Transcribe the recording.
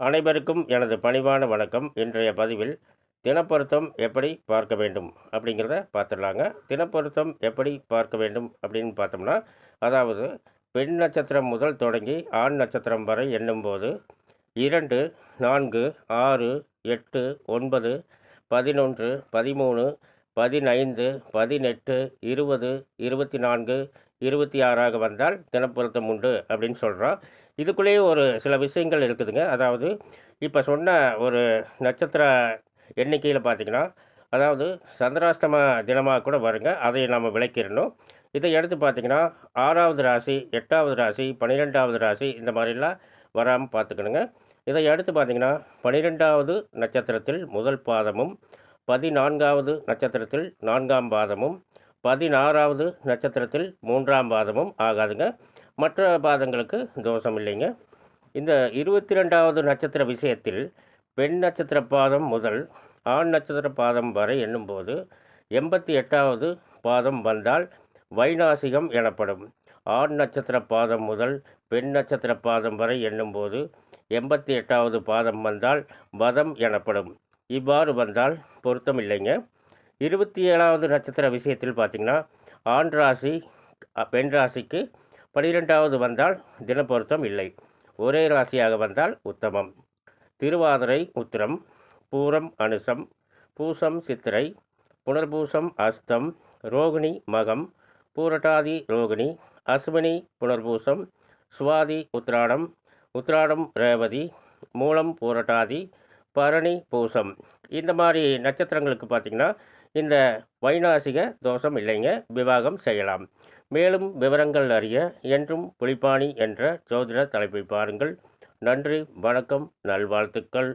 அனைவருக்கும் எனது பணிவான வணக்கம். இன்றைய பதிவில் தினப்பொருத்தம் எப்படி பார்க்க வேண்டும் அப்படிங்கிறத பார்த்துடலாங்க. தினப்பொருத்தம் எப்படி பார்க்க வேண்டும் அப்படின்னு பார்த்தோம்னா அதாவது பெண் நட்சத்திரம் முதல் தொடங்கி ஆண் நட்சத்திரம் வரை எண்ணும்போது இரண்டு நான்கு ஆறு எட்டு ஒன்பது பதினொன்று பதிமூணு பதினைந்து பதினெட்டு இருபது இருபத்தி நான்கு இருபத்தி ஆறாக வந்தால் தினப்பொருத்தம் உண்டு அப்படின்னு சொல்கிறோம் இதுக்குள்ளேயே ஒரு சில விஷயங்கள் இருக்குதுங்க. அதாவது இப்போ சொன்ன ஒரு நட்சத்திர எண்ணிக்கையில் பார்த்தீங்கன்னா அதாவது சந்திராஷ்டம தினமாக கூட வருங்க. அதை நம்ம விளக்கிடணும். இதை எடுத்து பார்த்தீங்கன்னா ஆறாவது ராசி எட்டாவது ராசி பன்னிரெண்டாவது ராசி இந்த மாதிரிலாம் வராமல் பார்த்துக்கணுங்க இதை அடுத்து பார்த்தீங்கன்னா பன்னிரெண்டாவது நட்சத்திரத்தில் முதல் பாதமும் பதினான்காவது நட்சத்திரத்தில் நான்காம் பாதமும் பதினாறாவது நட்சத்திரத்தில் மூன்றாம் பாதமும் ஆகாதுங்க. மற்ற பாதங்களுக்கு தோஷம் இல்லைங்க இந்த இருபத்தி ரெண்டாவது நட்சத்திர விஷயத்தில் பெண் நட்சத்திர பாதம் முதல் ஆண் நட்சத்திர பாதம் வரை எண்ணும்போது எண்பத்தி எட்டாவது பாதம் வந்தால் வைநாசிகம் எனப்படும். ஆண் நட்சத்திர பாதம் முதல் பெண் நட்சத்திர பாதம் வரை எண்ணும்போது எண்பத்தி எட்டாவது பாதம் வந்தால் வதம் எனப்படும். இவ்வாறு வந்தால் பொருத்தம் இல்லைங்க இருபத்தி ஏழாவது நட்சத்திர விஷயத்தில் பார்த்திங்கன்னா ஆண் ராசி பெண் ராசிக்கு பனிரெண்டாவது வந்தால் தினப்பொருத்தம் இல்லை. ஒரே ராசியாக வந்தால் உத்தமம். திருவாதிரை உத்திரம் பூரம் அனுசம் பூசம் சித்திரை புனர்பூசம் அஸ்தம் ரோகிணி மகம் பூரட்டாதி ரோகிணி அஸ்வினி புனர்பூசம் சுவாதி உத்ராடம் உத்ராடம் ரேவதி மூலம் பூரட்டாதி பரணி பூசம். இந்த மாதிரி நட்சத்திரங்களுக்கு பார்த்திங்கன்னா இந்த வைநாசிக தோஷம் இல்லைங்க விவாகம் செய்யலாம். மேலும் விவரங்கள் அறிய என்றும் புலிப்பாணி என்ற ஜோதிட தலைப்பை பாருங்கள். நன்றி வணக்கம் நல்வாழ்த்துக்கள்.